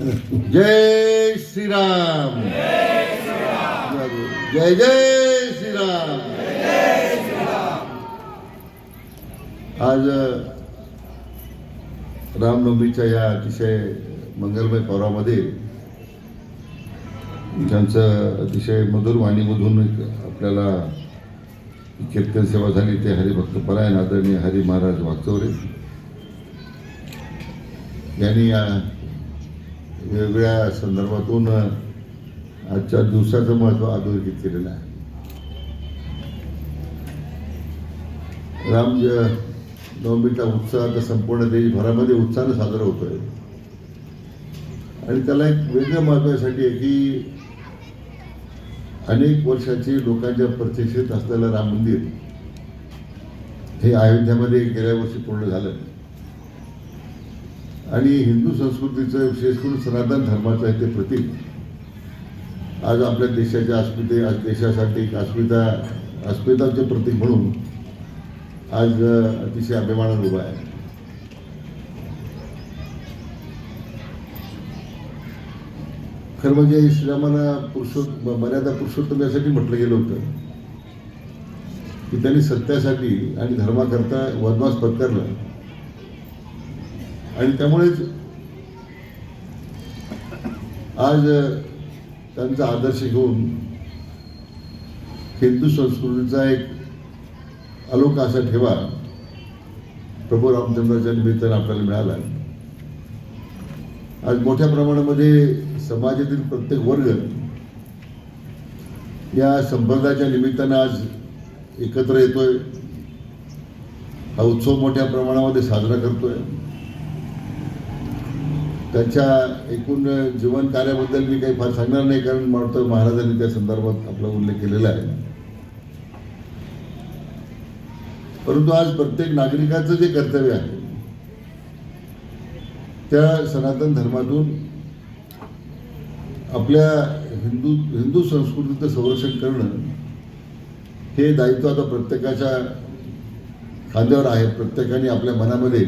जय श्रीराम. जय जय श्रीराम. आज रामनवमीच्या या अतिशय मंगलमय पर्वामध्ये ज्यांचं अतिशय मधुर वाणीमधून एक आपल्याला कीर्तन सेवा झाली. ते हरिभक्त परायण आदरणीय हरी महाराज वागचौरे. यांनी या वेगवेगळ्या संदर्भातून आजच्या दिवसाचं महत्त्व अधोरेखित केलेलं आहे. राम नवमीचा उत्सव आता संपूर्ण देशभरामध्ये उत्साहानं साजरा होतोय. आणि त्याला एक वेगळं महत्वासाठी आहे की अनेक वर्षाची लोकांच्या प्रतीक्षेत असलेलं राम मंदिर हे अयोध्यामध्ये गेल्या वर्षी पूर्ण झालं. आणि हिंदू संस्कृतीचं विशेष करून सनातन धर्माचं आहे ते प्रतीक. आज आपल्या देशाच्या अस्मिते आज देशासाठी एक अस्मिता अस्मिताचे प्रतीक म्हणून आज अतिशय अभिमानानं उभा आहे. खरं म्हणजे श्रीरामाला पुरुषोत्त मर्यादा पुरुषोत्तम यासाठी म्हटलं गेलं होतं. की त्यांनी सत्यासाठी आणि धर्माकरता वनवास पत्करला. आणि त्यामुळेच आज त्यांचा आदर्श घेऊन हिंदू संस्कृतीचा एक अलोक असा ठेवा प्रभू रामचंद्राच्या निमित्तानं आपल्याला मिळाला. आज मोठ्या प्रमाणामध्ये समाजातील प्रत्येक वर्ग या संबंधाच्या निमित्तानं आज एकत्र येतोय. हा उत्सव मोठ्या प्रमाणामध्ये साजरा करतोय. त्याच्या एकूण जीवन कार्याबद्दल मी काही फार सांगणार नाही कारण मला वाटतं महाराजांनी त्या संदर्भात आपला उल्लेख केलेला आहे. परंतु आज प्रत्येक नागरिकाचं जे कर्तव्य आहे त्या सनातन धर्मातून आपल्या हिंदू हिंदू संस्कृतीचं संरक्षण करणं हे दायित्व आता प्रत्येकाच्या खांद्यावर आहे प्रत्येकाने आपल्या मनामध्ये.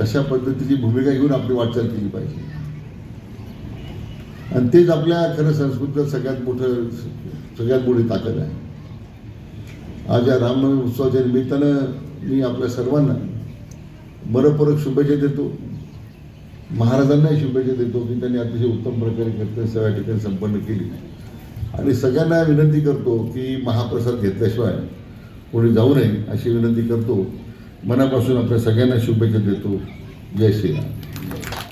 तशा पद्धतीची भूमिका घेऊन आपली वाटचाल केली पाहिजे. आणि तेच आपल्या खरं संस्कृतीचं सगळ्यात मोठं सगळ्यात मोठी ताकद आहे. आज या रामनवमी उत्सवाच्या निमित्तानं मी आपल्या सर्वांना मनपूर्वक शुभेच्छा देतो. महाराजांनाही शुभेच्छा देतो की त्यांनी अतिशय उत्तम प्रकारे कर्तव्य सेवा ठिकाणी संपन्न केली. आणि सगळ्यांना विनंती करतो की महाप्रसाद घेतल्याशिवाय कोणी जाऊ नये अशी विनंती करतो. मनापासून आपल्या सगळ्यांना शुभेच्छा देतो. जय श्रीराम.